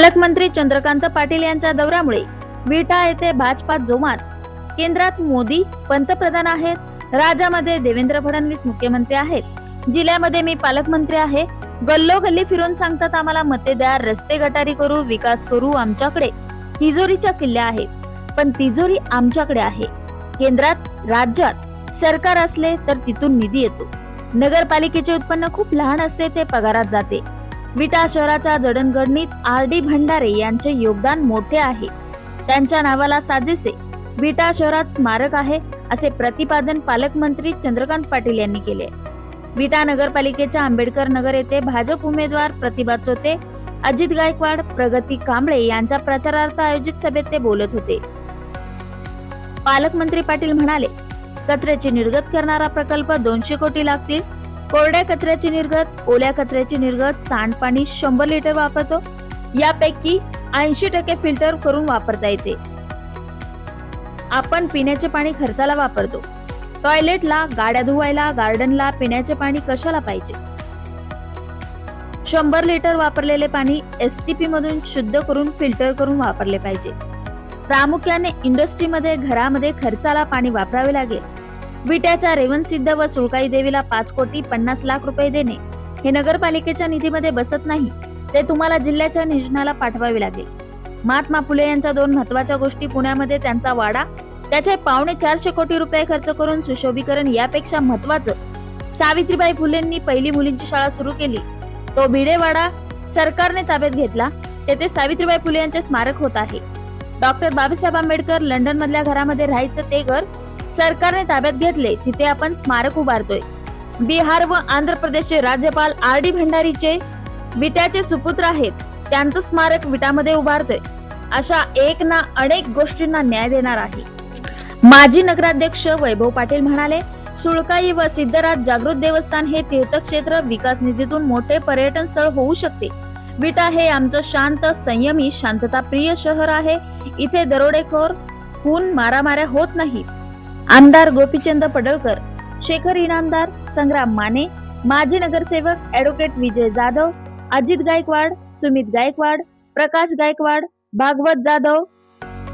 पालकमंत्री चंद्रकांत पाटील यांच्या दौऱ्यामुळे विटा येथे भाजपा जोमात. केंद्रात मोदी पंतप्रधान आहेत. राज्यामध्ये देवेंद्र फडणवीस मुख्यमंत्री आहेत. जिल्ह्यामध्ये मी पालकमंत्री आहे. गल्लो गल्ली फिरून सांगतात आम्हाला मते द्या रस्ते गटारी करू विकास करू आमच्याकडे तिजोरीच्या किल्ल्या आहेत. पण तिजोरी आमच्याकडे आहे. केंद्रात राज्यात सरकार असले तर तिथून निधी येतो. नगरपालिकेचे उत्पन्न खूप लहान असते ते पगारात जाते. विटा शहराच्या जडणघडणीत आर डी भंडारे यांचे योगदान मोठे आहे. त्यांच्या नावाला साजेसे विटा शहरात स्मारक आहे असे प्रतिपादन पालकमंत्री चंद्रकांत पाटील यांनी केले. विटा नगरपालिकेच्या आंबेडकर नगर येथे भाजप उमेदवार प्रतिभा चोते अजित गायकवाड प्रगती कांबळे यांच्या प्रचारार्थ आयोजित सभेत ते बोलत होते. पालकमंत्री पाटील म्हणाले कचऱ्याची निर्गत करणारा प्रकल्प दोनशे कोटी लागतील कोरड्या कचऱ्याची निर्गत ओल्या कचऱ्याची निर्गत सांडपाणी शंभर लिटर वापरतो. यापैकी ऐंशी टक्के फिल्टर करून वापरता येते. आपण पिण्याचे पाणी खर्चाला वापरतो. टॉयलेटला गाड्या धुवायला गार्डनला पिण्याचे पाणी कशाला पाहिजे? शंभर लिटर वापरलेले पाणी एस टी पी मधून शुद्ध करून फिल्टर करून वापरले पाहिजे. प्रामुख्याने इंडस्ट्रीमध्ये घरामध्ये खर्चाला पाणी वापरावे लागेल. विट्याच्या रेवणसिद्ध व सुळकाई देवीला पाच कोटी पन्नास लाख रुपये देणे हे नगरपालिकेच्या निधीमध्ये बसत नाही ते तुम्हाला जिल्ह्याच्या नियोजनाला पाठवावे लागेल. महात्मा फुले यांच्या दोन महत्त्वाच्या गोष्टी पुण्यामध्ये त्यांचा वाडा त्याचे पावणे चारशे कोटी रुपये खर्च करून सुशोभीकरण यापेक्षा महत्वाचं सावित्रीबाई फुलेंनी पहिली मुलींची शाळा सुरू केली. तो भिडेवाडा सरकारने ताब्यात घेतला तेथे सावित्रीबाई फुले यांचे स्मारक होत आहे. डॉक्टर बाबासाहेब आंबेडकर लंडन मधल्या घरामध्ये राहायचं ते घर सरकारने ताब्यात घेतले तिथे आपण स्मारक उभारतोय. बिहार व आंध्र प्रदेशचे राज्यपाल आर डी भंडारीचे विट्याचे सुपुत्र आहेत त्यांचं स्मारक विटामध्ये उभारतोय. अशा एक ना अनेक गोष्टींना न्याय देणार आहे. माजी नगराध्यक्ष वैभव पाटील म्हणाले सुळकाई व सिद्धराज जागृत देवस्थान हे तीर्थक्षेत्र विकास निधीतून मोठे पर्यटन स्थळ होऊ शकते. विटा हे आमचं शांत संयमी शांतता प्रिय शहर आहे. इथे दरोडेखोर खून मारामाऱ्या होत नाहीत. आमदार गोपीचंद पडळकर शेखर इनामदार संग्राम माने माजी नगरसेवक ऍडव्होकेट विजय जाधव अजित गायकवाड सुमित गायकवाड प्रकाश गायकवाड भागवत जाधव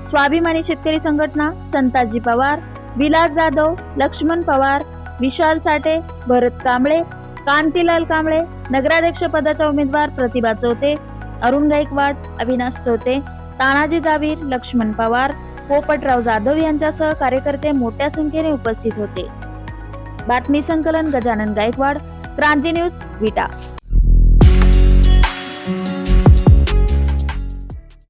स्वाभिमानी शेतकरी संघटना संताजी पवार विलास जाधव लक्ष्मण पवार विशाल साठे भरत कांबळे कांतीलाल कांबळे नगराध्यक्ष पदाच्या उमेदवार प्रतिभा चौते अरुण गायकवाड अविनाश चौते तानाजी जावीर लक्ष्मण पवार पोपटराव जाधव यांच्यासह कार्यकर्ते मोठ्या संख्येने उपस्थित होते. बातमी संकलन गजानन गायकवाड क्रांती न्यूज विटा.